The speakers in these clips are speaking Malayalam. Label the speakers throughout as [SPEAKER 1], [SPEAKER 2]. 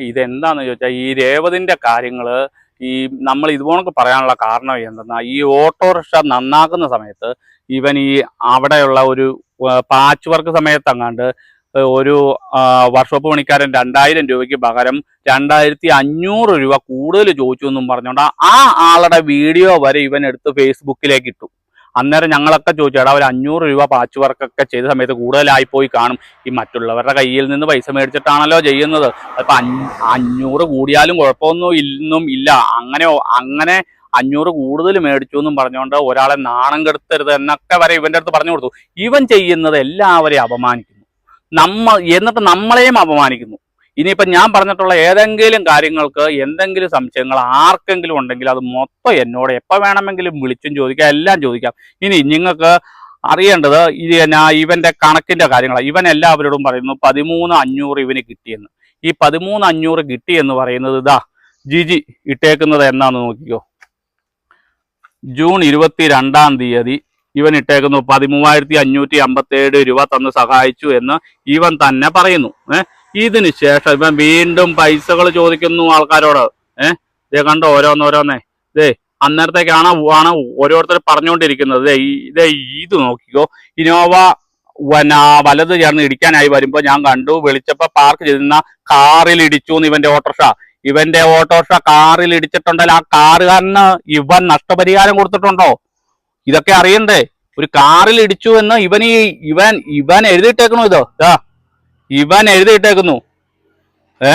[SPEAKER 1] ഇതെന്താന്ന് ചോദിച്ചാൽ ഈ രേവതിന്റെ കാര്യങ്ങൾ ഈ നമ്മൾ ഇതുപോലൊക്കെ പറയാനുള്ള കാരണം എന്തെന്നാൽ ഈ ഓട്ടോറിക്ഷ നന്നാക്കുന്ന സമയത്ത് ഇവൻ ഈ അവിടെയുള്ള ഒരു പാച്ച് വർക്ക് സമയത്ത് അങ്ങാണ്ട് ഒരു വർക്ക്ഷോപ്പ് പണിക്കാരൻ രണ്ടായിരം രൂപയ്ക്ക് പകരം രണ്ടായിരത്തി അഞ്ഞൂറ് രൂപ കൂടുതൽ ചോദിച്ചു എന്നും പറഞ്ഞുകൊണ്ട് ആ ആളുടെ വീഡിയോ വരെ ഇവൻ എടുത്ത് ഫേസ്ബുക്കിലേക്ക് ഇട്ടു. അന്നേരം ഞങ്ങളൊക്കെ ചോദിച്ചു എടാ ഒരു അഞ്ഞൂറ് രൂപ പാച്ച് വർക്കൊക്കെ ചെയ്ത സമയത്ത് കൂടുതലായി പോയി കാണും. ഈ മറ്റുള്ളവരുടെ കയ്യിൽ നിന്ന് പൈസ മേടിച്ചിട്ടാണല്ലോ ചെയ്യുന്നത്. അപ്പം അഞ്ഞ- അഞ്ഞൂറ് കൂടിയാലും കുഴപ്പമൊന്നും ഇന്നും ഇല്ല. അങ്ങനെ അങ്ങനെ അഞ്ഞൂറ് കൂടുതൽ മേടിച്ചു എന്നും പറഞ്ഞുകൊണ്ട് ഒരാളെ നാണം കെടുത്തരുത് എന്നൊക്കെ വരെ ഇവന്റെ അടുത്ത് പറഞ്ഞു കൊടുത്തു. ഇവൻ ചെയ്യുന്നത് എല്ലാവരെയും അപമാനിക്കുന്നു. നമ്മ എന്നിട്ട് നമ്മളെയും അപമാനിക്കുന്നു. ഇനിയിപ്പം ഞാൻ പറഞ്ഞിട്ടുള്ള ഏതെങ്കിലും കാര്യങ്ങൾക്ക് എന്തെങ്കിലും സംശയങ്ങൾ ആർക്കെങ്കിലും ഉണ്ടെങ്കിൽ അത് മൊത്തം എന്നോട് എപ്പോൾ വേണമെങ്കിലും വിളിച്ചും ചോദിക്കാം എല്ലാം ചോദിക്കാം. ഇനി നിങ്ങൾക്ക് അറിയേണ്ടത് ഇത് ഇവന്റെ കണക്കിന്റെ കാര്യങ്ങളാണ്. ഇവൻ എല്ലാവരോടും പറയുന്നു പതിമൂന്ന് അഞ്ഞൂറ് ഇവന് കിട്ടിയെന്ന്. ഈ പതിമൂന്ന് അഞ്ഞൂറ് കിട്ടിയെന്ന് പറയുന്നത് ഇതാ ജിജി ഇട്ടേക്കുന്നത് എന്നാന്ന് നോക്കിക്കോ. ജൂൺ ഇരുപത്തി രണ്ടാം തീയതി ഇവൻ ഇട്ടേക്കുന്നു പതിമൂവായിരത്തി അഞ്ഞൂറ്റി അമ്പത്തി ഏഴ് രൂപ തന്ന് സഹായിച്ചു എന്ന് ഇവൻ തന്നെ പറയുന്നു. ഏഹ് ഇതിന് ശേഷം ഇവൻ വീണ്ടും പൈസകൾ ചോദിക്കുന്നു ആൾക്കാരോട്. ഏഹ് ഇതേ കണ്ടോ ഓരോന്നോരോന്നേ ഇതേ അന്നേരത്തേക്കാണ് ആണ് ഓരോരുത്തർ പറഞ്ഞുകൊണ്ടിരിക്കുന്നത് ഇതേ ഇത് നോക്കിക്കോ. ഇനോവ വന വലത് ചേർന്ന് ഇടിക്കാനായി വരുമ്പോ ഞാൻ കണ്ടു വിളിച്ചപ്പോൾ പാർക്ക് ചെയ്തിരുന്ന കാറിൽ ഇടിച്ചു എന്ന് ഇവന്റെ ഓട്ടോറിക്ഷ. ഇവന്റെ ഓട്ടോറിക്ഷ കാറിൽ ഇടിച്ചിട്ടുണ്ടല്ലോ ആ കാറുകാരന് ഇവൻ നഷ്ടപരിഹാരം കൊടുത്തിട്ടുണ്ടോ? ഇതൊക്കെ അറിയണ്ടേ? ഒരു കാറിൽ ഇടിച്ചു എന്ന് ഇവൻ ഈ ഇവൻ ഇവൻ എഴുതിയിട്ടേക്കണോ ഇതോ? ദാ ഇവൻ എഴുതിയിട്ടേക്കുന്നു. ഏ?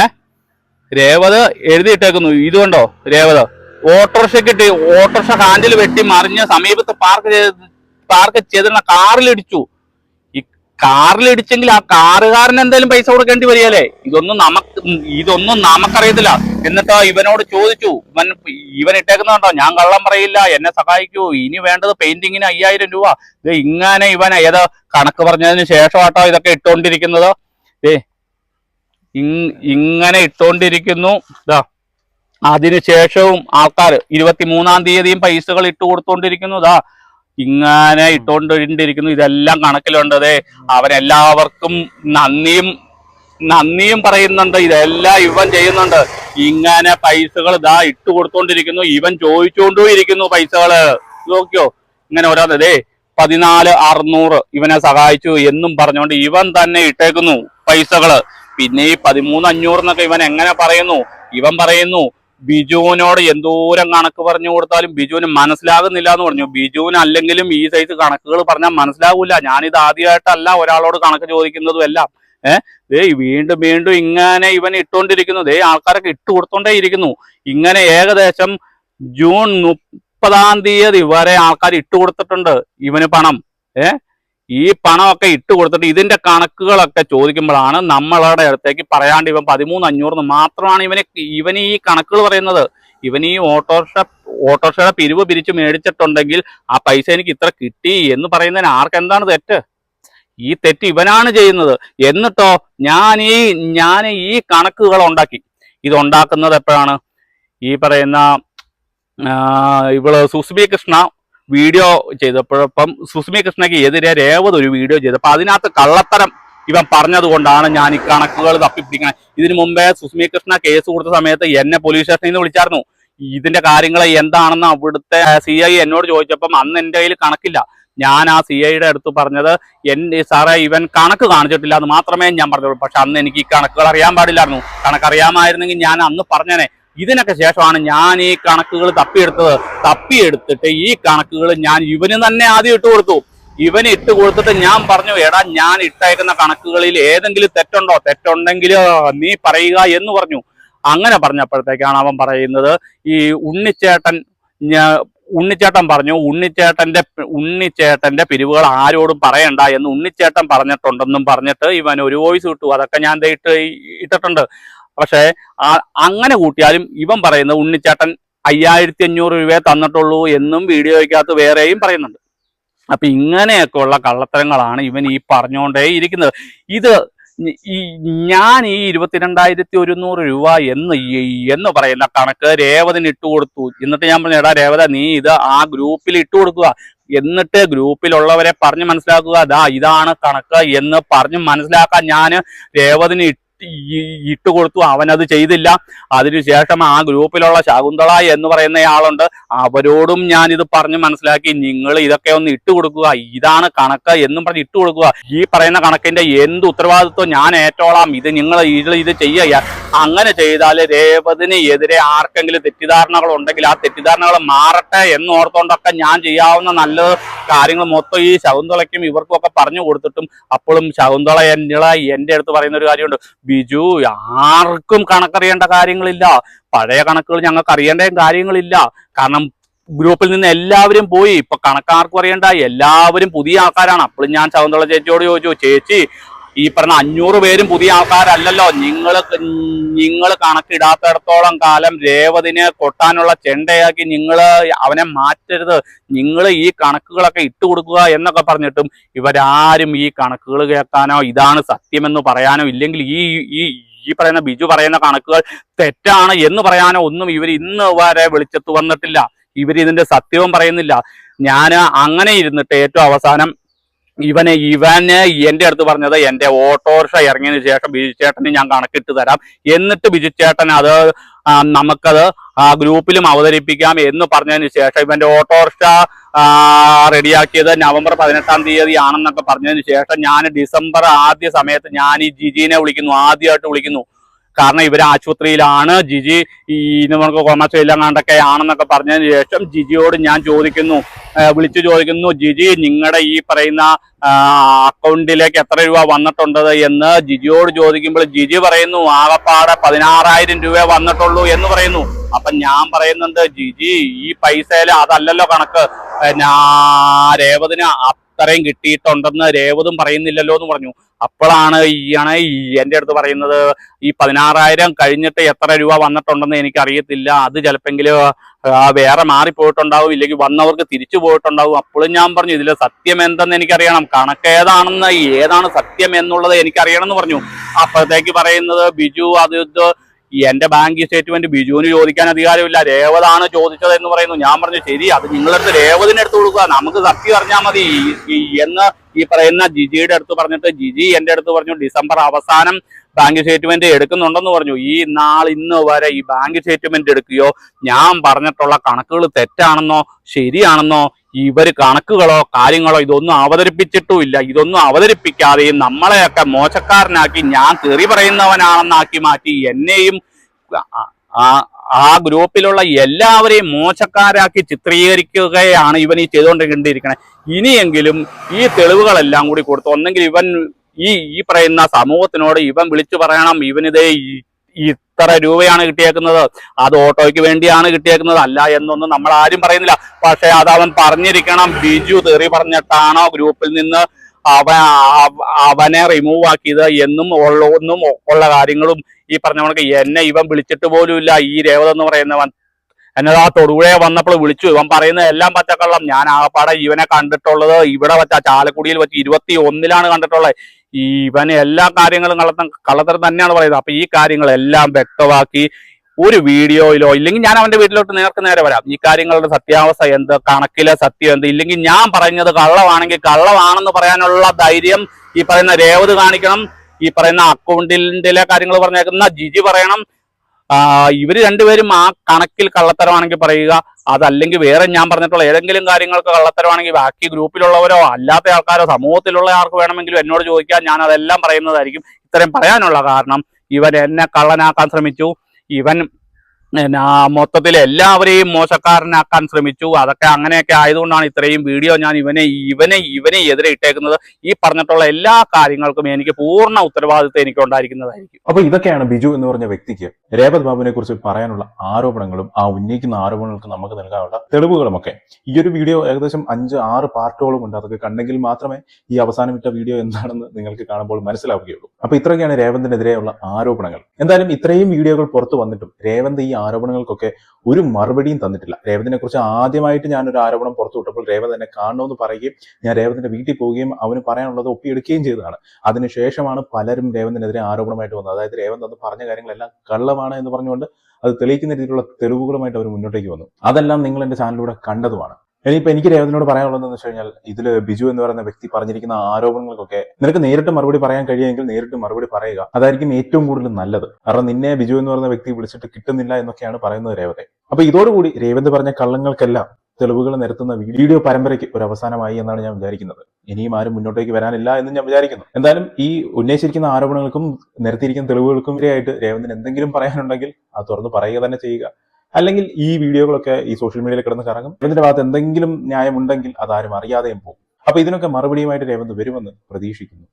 [SPEAKER 1] രേവത് എഴുതിയിട്ടേക്കുന്നു. ഇതുകൊണ്ടോ കണ്ടോ രേവത്? ഓട്ടോറിക്ഷ ഇട്ട് ഓട്ടോറിക്ഷ ഹാൻഡിൽ വെട്ടി മറിഞ്ഞ് സമീപത്ത് പാർക്ക് ചെയ്ത് പാർക്ക് ചെയ്തിരുന്ന കാറിലിടിച്ചു ഈ കാറിൽ ഇടിച്ചെങ്കിൽ ആ കാറുകാരൻ എന്തായാലും പൈസ കൊടുക്കേണ്ടി വരികയല്ലേ? ഇതൊന്നും നമുക്ക് ഇതൊന്നും നമുക്കറിയത്തില്ല. എന്നിട്ടോ ഇവനോട് ചോദിച്ചു. ഇവൻ ഇവൻ ഇട്ടേക്കുന്നുണ്ടോ ഞാൻ കള്ളം പറയില്ല. എന്നെ സഹായിക്കൂ. ഇനി വേണ്ടത് പെയിന്റിങ്ങിന് അയ്യായിരം രൂപ. ഇത് ഇങ്ങനെ ഇവൻ ഏതോ കണക്ക് പറഞ്ഞതിന് ശേഷമാട്ടോ ഇതൊക്കെ ഇട്ടുകൊണ്ടിരിക്കുന്നത് ഇങ്ങനെ ഇട്ടുകൊണ്ടിരിക്കുന്നു ഇതാ അതിനുശേഷവും ആൾക്കാർ ഇരുപത്തി മൂന്നാം തീയതിയും പൈസകൾ ഇട്ട് കൊടുത്തോണ്ടിരിക്കുന്നു. ഇതാ ഇങ്ങനെ ഇട്ടുകൊണ്ടിരിക്കുന്നു ഇതെല്ലാം കണക്കിലുണ്ടതേ അവരെല്ലാവർക്കും നന്ദിയും നന്ദിയും പറയുന്നുണ്ട്. ഇതെല്ലാം ഇവൻ ചെയ്യുന്നുണ്ട്. ഇങ്ങനെ പൈസകൾ ഇതാ ഇട്ട് കൊടുത്തോണ്ടിരിക്കുന്നു. ഇവൻ ചോദിച്ചുകൊണ്ടും ഇരിക്കുന്നു പൈസകൾ. നോക്കിയോ? ഇങ്ങനെ ഓരോന്നതേ പതിനാല് അറുന്നൂറ് ഇവനെ സഹായിച്ചു എന്നും പറഞ്ഞുകൊണ്ട് ഇവൻ തന്നെ ഇട്ടേക്കുന്നു പൈസകൾ. പിന്നെ ഈ പതിമൂന്ന് അഞ്ഞൂറ് എന്നൊക്കെ ഇവൻ എങ്ങനെ പറയുന്നു? ഇവൻ പറയുന്നു ബിജുവിനോട് എന്തോരം കണക്ക് പറഞ്ഞു കൊടുത്താലും ബിജുവിന് മനസ്സിലാകുന്നില്ല എന്ന് പറഞ്ഞു. ബിജുവിന് അല്ലെങ്കിലും ഈ സൈസ് കണക്കുകൾ പറഞ്ഞാൽ മനസ്സിലാകൂല. ഞാനിത് ആദ്യമായിട്ടല്ല ഒരാളോട് കണക്ക് ചോദിക്കുന്നതും എല്ലാം. ഏഹ് വീണ്ടും വീണ്ടും ഇങ്ങനെ ഇവൻ ഇട്ടുകൊണ്ടിരിക്കുന്നു. ദേ ആൾക്കാരൊക്കെ ഇട്ട് കൊടുത്തോണ്ടേ ഇരിക്കുന്നു. ഇങ്ങനെ ഏകദേശം ജൂൺ മുപ്പതാം തീയതി വരെ ആൾക്കാർ ഇട്ട് കൊടുത്തിട്ടുണ്ട് ഇവന് പണം. ഏ? ഈ പണമൊക്കെ ഇട്ട് കൊടുത്തിട്ട് ഇതിന്റെ കണക്കുകളൊക്കെ ചോദിക്കുമ്പോഴാണ് നമ്മളുടെ അടുത്തേക്ക് പറയാണ്ട് ഇവൻ പതിമൂന്ന് അഞ്ഞൂറിന് മാത്രമാണ് ഇവന് ഇവന് ഈ കണക്കുകൾ പറയുന്നത്. ഇവൻ ഈ ഓട്ടോറിക്ഷ ഓട്ടോറിക്ഷയുടെ പിരിവ് പിരിച്ച് മേടിച്ചിട്ടുണ്ടെങ്കിൽ ആ പൈസ എനിക്ക് ഇത്ര കിട്ടി എന്ന് പറയുന്നതിന് ആർക്കെന്താണ് തെറ്റ്? ഈ തെറ്റ് ഇവനാണ് ചെയ്യുന്നത്. എന്നിട്ടോ ഞാൻ ഈ ഞാൻ ഈ കണക്കുകൾ ഉണ്ടാക്കി. ഇത് ഉണ്ടാക്കുന്നത് എപ്പോഴാണ്? ഈ പറയുന്ന ഇവൾ സുസ്മി കൃഷ്ണ വീഡിയോ ചെയ്തപ്പോഴപ്പം സുസ്മി കൃഷ്ണയ്ക്ക് എതിരെ രേവത് ഒരു വീഡിയോ ചെയ്തപ്പോൾ അതിനകത്ത് കള്ളത്തരം ഇവൻ പറഞ്ഞതുകൊണ്ടാണ് ഞാൻ ഈ കണക്കുകൾ തപ്പിപ്പിടിക്കുന്നത് ഇതിനു മുമ്പേ സുസ്മി കൃഷ്ണ കേസ് കൊടുത്ത സമയത്ത് എന്നെ പോലീസ് സ്റ്റേഷനിൽ നിന്ന് വിളിച്ചായിരുന്നു. ഇതിന്റെ കാര്യങ്ങൾ എന്താണെന്ന് അവിടുത്തെ സി ഐ എന്നോട് ചോദിച്ചപ്പം അന്ന് എന്റെ കയ്യിൽ കണക്കില്ല. ഞാൻ ആ സി ഐയുടെ അടുത്ത് പറഞ്ഞത് എന്റെ സാറേ ഇവൻ കണക്ക് കാണിച്ചിട്ടില്ല എന്ന് മാത്രമേ ഞാൻ പറഞ്ഞുള്ളൂ. പക്ഷെ അന്ന് എനിക്ക് ഈ കണക്കുകൾ അറിയാൻ പാടില്ലായിരുന്നു. കണക്കറിയാമായിരുന്നെങ്കിൽ ഞാൻ അന്ന് പറഞ്ഞേനെ. ഇതിനൊക്കെ ശേഷമാണ് ഞാൻ ഈ കണക്കുകൾ തപ്പിയെടുത്തത്. തപ്പിയെടുത്തിട്ട് ഈ കണക്കുകൾ ഞാൻ ഇവന് തന്നെ ആദ്യം ഇട്ട് കൊടുത്തു. ഇവന് ഇട്ട് കൊടുത്തിട്ട് ഞാൻ പറഞ്ഞു എടാ ഞാൻ ഇട്ടയക്കുന്ന കണക്കുകളിൽ ഏതെങ്കിലും തെറ്റുണ്ടോ? തെറ്റുണ്ടെങ്കിൽ നീ പറയുക എന്ന് പറഞ്ഞു. അങ്ങനെ പറഞ്ഞപ്പോഴത്തേക്കാണ് അവൻ പറയുന്നത് ഈ ഉണ്ണിച്ചേട്ടൻ ഉണ്ണിച്ചേട്ടൻ പറഞ്ഞു ഉണ്ണിച്ചേട്ടന്റെ ഉണ്ണിച്ചേട്ടന്റെ പിരിവുകൾ ആരോടും പറയണ്ട എന്ന് ഉണ്ണിച്ചേട്ടൻ പറഞ്ഞിട്ടുണ്ടെന്നും പറഞ്ഞിട്ട് ഇവൻ ഒരു വോയിസ് കിട്ടു. അതൊക്കെ ഞാൻ ഇട്ട് ഇട്ടിട്ടുണ്ട്. പക്ഷേ അങ്ങനെ കൂട്ടിയാലും ഇവൻ പറയുന്നത് ഉണ്ണിച്ചേട്ടൻ അയ്യായിരത്തി അഞ്ഞൂറ് രൂപയെ തന്നിട്ടുള്ളൂ എന്നും വീഡിയോയ്ക്കകത്ത് വേറെയും പറയുന്നുണ്ട്. അപ്പൊ ഇങ്ങനെയൊക്കെയുള്ള കള്ളത്തരങ്ങളാണ് ഇവൻ ഈ പറഞ്ഞുകൊണ്ടേ ഇരിക്കുന്നത്. ഇത് ഈ ഞാൻ ഈ ഇരുപത്തിരണ്ടായിരത്തി ഒരുന്നൂറ് രൂപ എന്ന് എന്ന് പറയുന്ന കണക്ക് രേവതിന് ഇട്ട് കൊടുത്തു. എന്നിട്ട് ഞാൻ പറഞ്ഞു എടാ രേവത നീ ഇത് ആ ഗ്രൂപ്പിൽ ഇട്ട് കൊടുക്കുക. എന്നിട്ട് ഗ്രൂപ്പിലുള്ളവരെ പറഞ്ഞ് മനസ്സിലാക്കുക. അതാ ഇതാണ് കണക്ക് എന്ന് പറഞ്ഞ് മനസ്സിലാക്കാൻ ഞാൻ രേവതിന് ഇട്ട് ഇട്ട് കൊടുത്തു. അവനത് ചെയ്തില്ല. അതിനുശേഷം ആ ഗ്രൂപ്പിലുള്ള ശകുന്തള എന്ന് പറയുന്ന ആളുണ്ട് അവരോടും ഞാൻ ഇത് പറഞ്ഞ് മനസ്സിലാക്കി നിങ്ങൾ ഇതൊക്കെ ഒന്ന് ഇട്ട് കൊടുക്കുക. ഇതാണ് കണക്ക് എന്നും പറഞ്ഞ് ഇട്ട് കൊടുക്കുക. ഈ പറയുന്ന കണക്കിന്റെ എന്ത് ഉത്തരവാദിത്വം ഞാൻ ഏറ്റോളാം. ഇത് നിങ്ങൾ ഇത് ഇത് ചെയ്യുക. അങ്ങനെ ചെയ്താൽ രേവതിന് എതിരെ ആർക്കെങ്കിലും തെറ്റിദ്ധാരണകൾ ഉണ്ടെങ്കിൽ ആ തെറ്റിദ്ധാരണകൾ മാറട്ടെ എന്നോർത്തോണ്ടൊക്കെ ഞാൻ ചെയ്യാവുന്ന നല്ല കാര്യങ്ങൾ മൊത്തം ഈ ശകുന്തളയ്ക്കും ഇവർക്കും ഒക്കെ പറഞ്ഞു കൊടുത്തിട്ടും അപ്പോഴും ശകുന്തള എന്നിള എന്റെ അടുത്ത് പറയുന്ന ഒരു കാര്യമുണ്ട്. ബിജു ആർക്കും കണക്കറിയേണ്ട കാര്യങ്ങളില്ല. പഴയ കണക്കുകൾ ഞങ്ങൾക്ക് അറിയേണ്ട കാര്യങ്ങളില്ല. കാരണം ഗ്രൂപ്പിൽ നിന്ന് എല്ലാവരും പോയി. ഇപ്പൊ കണക്കാർക്കും അറിയണ്ട എല്ലാവരും പുതിയ ആൾക്കാരാണ്. അപ്പോഴും ഞാൻ ശകുന്തള ചേച്ചിയോട് ചോദിച്ചു ചേച്ചി ഈ പറഞ്ഞ അഞ്ഞൂറ് പേരും പുതിയ ആൾക്കാരല്ലല്ലോ. നിങ്ങൾ നിങ്ങൾ കണക്കിടാത്തിടത്തോളം കാലം രേവതിനെ കൊട്ടാനുള്ള ചെണ്ടയാക്കി നിങ്ങൾ അവനെ മാറ്റരുത്. നിങ്ങൾ ഈ കണക്കുകളൊക്കെ ഇട്ട് കൊടുക്കുക എന്നൊക്കെ പറഞ്ഞിട്ടും ഇവരാരും ഈ കണക്കുകൾ കേൾക്കാനോ ഇതാണ് സത്യമെന്ന് പറയാനോ ഇല്ലെങ്കിൽ ഈ ഈ ഈ പറയുന്ന ബിജു പറയുന്ന കണക്കുകൾ തെറ്റാണ് എന്ന് പറയാനോ ഒന്നും ഇവർ ഇന്ന് വരെ വെളിച്ചത്ത് വന്നിട്ടില്ല. ഇവർ ഇതിന്റെ സത്യവും പറയുന്നില്ല. ഞാൻ അങ്ങനെ ഇരുന്നിട്ട് ഏറ്റവും അവസാനം ഇവനെ ഇവന് എന്റെ അടുത്ത് പറഞ്ഞത് എന്റെ ഓട്ടോറിക്ഷ ഇറങ്ങിയതിന് ശേഷം ബിജു ചേട്ടന് ഞാൻ കണക്കിട്ട് തരാം. എന്നിട്ട് ബിജു ചേട്ടൻ അത് നമുക്കത് ഗ്രൂപ്പിലും അവതരിപ്പിക്കാം എന്ന് പറഞ്ഞതിന് ശേഷം ഇവന്റെ ഓട്ടോറിക്ഷ റെഡിയാക്കിയത് നവംബർ പതിനെട്ടാം തീയതി ആണെന്നൊക്കെ പറഞ്ഞതിന് ശേഷം ഞാൻ ഡിസംബർ ആദ്യ സമയത്ത് ഞാൻ ഈ ജിജീനെ വിളിക്കുന്നു ആദ്യമായിട്ട് വിളിക്കുന്നു. കാരണം ഇവർ ആശുപത്രിയിലാണ്. ജിജി ഈ നമുക്ക് എല്ലാം കണ്ടൊക്കെ ആണെന്നൊക്കെ പറഞ്ഞതിന് ശേഷം ജിജിയോട് ഞാൻ ചോദിക്കുന്നു. വിളിച്ചു ചോദിക്കുന്നു ജിജി നിങ്ങളുടെ ഈ പറയുന്ന അക്കൗണ്ടിലേക്ക് എത്ര രൂപ വന്നിട്ടുണ്ട് എന്ന് ജിജിയോട് ചോദിക്കുമ്പോൾ ജിജി പറയുന്നു ആകപ്പാടെ പതിനാറായിരം രൂപ വന്നിട്ടുള്ളൂ എന്ന് പറയുന്നു. അപ്പൊ ഞാൻ പറയുന്നുണ്ട് ജിജി ഈ പൈസയിൽ അതല്ലല്ലോ കണക്ക്. രേവതിന് അത്രയും കിട്ടിയിട്ടുണ്ടെന്ന് രേവതും പറയുന്നില്ലല്ലോ എന്ന് പറഞ്ഞു. അപ്പോഴാണ് ഈയാണ് എന്റെ അടുത്ത് പറയുന്നത് ഈ പതിനാറായിരം കഴിഞ്ഞിട്ട് എത്ര രൂപ വന്നിട്ടുണ്ടെന്ന് എനിക്ക് അറിയത്തില്ല അത് ചിലപ്പെങ്കിൽ വേറെ മാറിപ്പോയിട്ടുണ്ടാവും ഇല്ലെങ്കിൽ വന്നവർക്ക് തിരിച്ചു പോയിട്ടുണ്ടാവും. അപ്പോഴും ഞാൻ പറഞ്ഞു ഇതിലെ സത്യം എന്തെന്ന് എനിക്കറിയണം. കണക്കേതാണെന്ന് ഏതാണ് സത്യം എന്നുള്ളത് എനിക്കറിയണം എന്ന് പറഞ്ഞു. അപ്പോഴത്തേക്ക് പറയുന്നത് ബിജു അത് എന്റെ ബാങ്ക് സ്റ്റേറ്റ്മെന്റ് ബിജുവിന് ചോദിക്കാൻ അധികാരമില്ല. രേവതാണ് ചോദിച്ചത് എന്ന് പറയുന്നു. ഞാൻ പറഞ്ഞു ശരി അത് നിങ്ങളടുത്ത് രേവതിന് എടുത്ത് കൊടുക്കുക. നമുക്ക് സത്യം അറിഞ്ഞാൽ മതി. ഈ- ഈ- എന്ന് ഈ പറയുന്ന ജിജിയുടെ അടുത്ത് പറഞ്ഞിട്ട് ജിജി എന്റെ അടുത്ത് പറഞ്ഞു ഡിസംബർ അവസാനം ബാങ്ക് സ്റ്റേറ്റ്മെന്റ് എടുക്കുന്നുണ്ടെന്ന് പറഞ്ഞു. ഈ നാൾ ഇന്ന് വരെ ഈ ബാങ്ക് സ്റ്റേറ്റ്മെന്റ് എടുക്കുകയോ? ഞാൻ പറഞ്ഞിട്ടുള്ള കണക്കുകൾ തെറ്റാണെന്നോ ശരിയാണെന്നോ ഇവർ കണക്കുകളോ കാര്യങ്ങളോ ഇതൊന്നും അവതരിപ്പിച്ചിട്ടുമില്ല. ഇതൊന്നും അവതരിപ്പിക്കാതെയും നമ്മളെയൊക്കെ മോശക്കാരനാക്കി ഞാൻ തെറി പറയുന്നവനാണെന്നാക്കി മാറ്റി എന്നെയും ആ ഗ്രൂപ്പിലുള്ള എല്ലാവരെയും മോശക്കാരാക്കി ചിത്രീകരിക്കുകയാണ് ഇവൻ ഈ ചെയ്തുകൊണ്ടിരിക്കുന്നത്. ഇനിയെങ്കിലും ഈ തെളിവുകളെല്ലാം കൂടി കൊടുത്തു ഒന്നെങ്കിൽ ഇവൻ ഈ ഈ പറയുന്ന സമൂഹത്തിനോട് ഇവൻ വിളിച്ചു പറയണം. ഇവനിതേ ഇത്ര രൂപയാണ് കിട്ടിയേക്കുന്നത്? അത് ഓട്ടോയ്ക്ക് വേണ്ടിയാണ് കിട്ടിയേക്കുന്നത്. അല്ല എന്നൊന്നും നമ്മൾ ആരും പറയുന്നില്ല. പക്ഷെ അത് അവൻ പറഞ്ഞിരിക്കണം. ബിജു തെറി പറഞ്ഞിട്ടാണോ ഗ്രൂപ്പിൽ നിന്ന് അവ അവ- അവനെ റിമൂവ് ആക്കിയത് എന്നും ഉള്ള ഒന്നും ഉള്ള കാര്യങ്ങളും ഈ പറഞ്ഞ കണക്ക് എന്നെ ഇവൻ വിളിച്ചിട്ട് പോലും ഇല്ല. ഈ രേവത എന്ന് പറയുന്നവൻ. എന്നത് ആ തൊടുപുഴയെ വന്നപ്പോൾ വിളിച്ചു. ഇവൻ പറയുന്ന എല്ലാം പച്ചക്കള്ളം. ഞാൻ ആകപ്പാടെ ഇവനെ കണ്ടിട്ടുള്ളത് ഇവിടെ വെച്ച ചാലക്കുടിയിൽ വെച്ച് ഇരുപത്തി ഒന്നിലാണ് കണ്ടിട്ടുള്ളത്. ഈ ഇവനെ എല്ലാ കാര്യങ്ങളും കള്ളത്തം കള്ളത്തരം തന്നെയാണ് പറയുന്നത്. അപ്പൊ ഈ കാര്യങ്ങളെല്ലാം വ്യക്തമാക്കി ഒരു വീഡിയോയിലോ ഇല്ലെങ്കിൽ ഞാൻ അവന്റെ വീട്ടിലോട്ട് നേർക്ക് നേരെ വരാം. ഈ കാര്യങ്ങളുടെ സത്യാവസ്ഥ എന്ത് കണക്കിലെ സത്യം എന്ത് ഇല്ലെങ്കിൽ ഞാൻ പറഞ്ഞത് കള്ളമാണെങ്കിൽ കള്ളമാണെന്ന് പറയാനുള്ള ധൈര്യം ഈ പറയുന്ന രേവത് കാണിക്കണം. ഈ പറയുന്ന അക്കൗണ്ടിലെ കാര്യങ്ങൾ പറഞ്ഞേക്കുന്ന ജിജി പറയണം. ഇവർ രണ്ടുപേരും ആ കണക്കിൽ കള്ളത്തരമാണെങ്കിൽ പറയുക അതല്ലെങ്കിൽ വേറെ ഞാൻ പറഞ്ഞിട്ടുള്ള ഏതെങ്കിലും കാര്യങ്ങൾക്ക് കള്ളത്തരമാണെങ്കിൽ ബാക്കി ഗ്രൂപ്പിലുള്ളവരോ അല്ലാത്ത ആൾക്കാരോ സമൂഹത്തിലുള്ള ആർക്ക് വേണമെങ്കിലും എന്നോട് ചോദിക്കാൻ ഞാൻ അതെല്ലാം പറയുന്നതായിരിക്കും ഇത്രയും പറയാനുള്ള കാരണം. ഇവൻ എന്നെ കള്ളനാക്കാൻ ശ്രമിച്ചു. ഇവൻ മൊത്തത്തിൽ എല്ലാവരെയും മോശക്കാരനാക്കാൻ ശ്രമിച്ചു. അതൊക്കെ അങ്ങനെയൊക്കെ ആയതുകൊണ്ടാണ് ഇത്രയും വീഡിയോ ഞാൻ ഇവനെ ഇവനെ ഇവനെ എതിരെ ഇട്ടേക്കുന്നത്. ഈ പറഞ്ഞിട്ടുള്ള എല്ലാ കാര്യങ്ങൾക്കും എനിക്ക് പൂർണ ഉത്തരവാദിത്വം എനിക്ക് ഉണ്ടായിരിക്കുന്നതായിരിക്കും
[SPEAKER 2] അപ്പൊ ഇതൊക്കെയാണ് ബിജു എന്ന് പറഞ്ഞ വ്യക്തിക്ക് രേവത് ബാബുവിനെ കുറിച്ച് പറയാനുള്ള ആരോപണങ്ങളും ആ ഉന്നയിക്കുന്ന ആരോപണങ്ങൾക്ക് നമുക്ക് നൽകാനുള്ള തെളിവുകളുമൊക്കെ. ഈ ഒരു വീഡിയോ ഏകദേശം അഞ്ച് ആറ് പാർട്ടുകളും ഉണ്ട്. അതൊക്കെ കണ്ടെങ്കിൽ മാത്രമേ ഈ അവസാനം ഇട്ട വീഡിയോ എന്താണെന്ന് നിങ്ങൾക്ക് കാണുമ്പോൾ മനസ്സിലാവുകയുള്ളൂ. അപ്പൊ ഇത്രയൊക്കെയാണ് രേവന്തിനെതിരെയുള്ള ആരോപണങ്ങൾ. എന്തായാലും ഇത്രയും വീഡിയോകൾ പുറത്തു വന്നിട്ടും രേവന്ത് ഈ ആരോപണങ്ങൾക്കൊക്കെ ഒരു മറുപടിയും തന്നിട്ടില്ല. രേവതിനെ കുറിച്ച് ആദ്യമായിട്ട് ഒരു ആരോപണം പുറത്തു വിട്ടപ്പോൾ രേവത് എന്നെ കാണണമെന്ന് പറയുകയും ഞാൻ രേവതിന്റെ വീട്ടിൽ പോവുകയും അവന് പറയാനുള്ളത് ഒപ്പിയെടുക്കുകയും ചെയ്തതാണ്. അതിനുശേഷമാണ് പലരും രേവന്തിനെതിരെ ആരോപണമായിട്ട് വന്നത്. അതായത് രേവന്ത് അന്ന് പറഞ്ഞ കാര്യങ്ങളെല്ലാം കള്ളമാണ് എന്ന് പറഞ്ഞുകൊണ്ട് അത് തെളിയിക്കുന്ന രീതിയിലുള്ള തെളിവുകളുമായിട്ട് അവർ മുന്നോട്ടേക്ക് വന്നു. അതെല്ലാം നിങ്ങൾ എന്റെ ചാനലിലൂടെ കണ്ടതുമാണ്. ഇനിയിപ്പോ എനിക്ക് രേവതിനോട് പറയാനുള്ളത് എന്ന് വെച്ച് കഴിഞ്ഞാൽ ഇതിൽ ബിജു എന്ന് പറയുന്ന വ്യക്തി പറഞ്ഞിരിക്കുന്ന ആരോപണങ്ങൾക്കൊക്കെ നിനക്ക് നേരിട്ട് മറുപടി പറയാൻ കഴിയുമെങ്കിൽ നേരിട്ട് മറുപടി പറയുക. അതായിരിക്കും ഏറ്റവും കൂടുതൽ നല്ലത്. കാരണം നിന്നെ ബിജു എന്ന് പറയുന്ന വ്യക്തി വിളിച്ചിട്ട് കിട്ടുന്നില്ല എന്നൊക്കെയാണ് പറയുന്നത് രേവതി. അപ്പൊ ഇതോടുകൂടി രേവന്ത് പറഞ്ഞ കള്ളങ്ങൾക്കെല്ലാം തെളിവുകൾ നിരത്തുന്ന വീഡിയോ പരമ്പരയ്ക്ക് ഒരു അവസാനമായി എന്നാണ് ഞാൻ വിചാരിക്കുന്നത്. ഇനിയും ആരും മുന്നോട്ടേക്ക് വരാനില്ല എന്ന് ഞാൻ വിചാരിക്കുന്നു. എന്തായാലും ഈ ഉന്നയിച്ചിരിക്കുന്ന ആരോപണങ്ങൾക്കും നിരത്തിയിരിക്കുന്ന തെളിവുകൾക്കും ഇരയായിട്ട് രേവന്തിന് എന്തെങ്കിലും പറയാനുണ്ടെങ്കിൽ അത് തുറന്ന് പറയുക തന്നെ ചെയ്യുക. അല്ലെങ്കിൽ ഈ വീഡിയോകളൊക്കെ ഈ സോഷ്യൽ മീഡിയയിൽ കിടന്ന് കറങ്ങും. രേവന്തിന്റെ ഭാഗത്ത് എന്തെങ്കിലും ന്യായമുണ്ടെങ്കിൽ അത് ആരും അറിയാതെയും പോകും. അപ്പൊ ഇതിനൊക്കെ മറുപടിയുമായിട്ട് രേവന്ത് വരുമെന്ന് പ്രതീക്ഷിക്കുന്നു.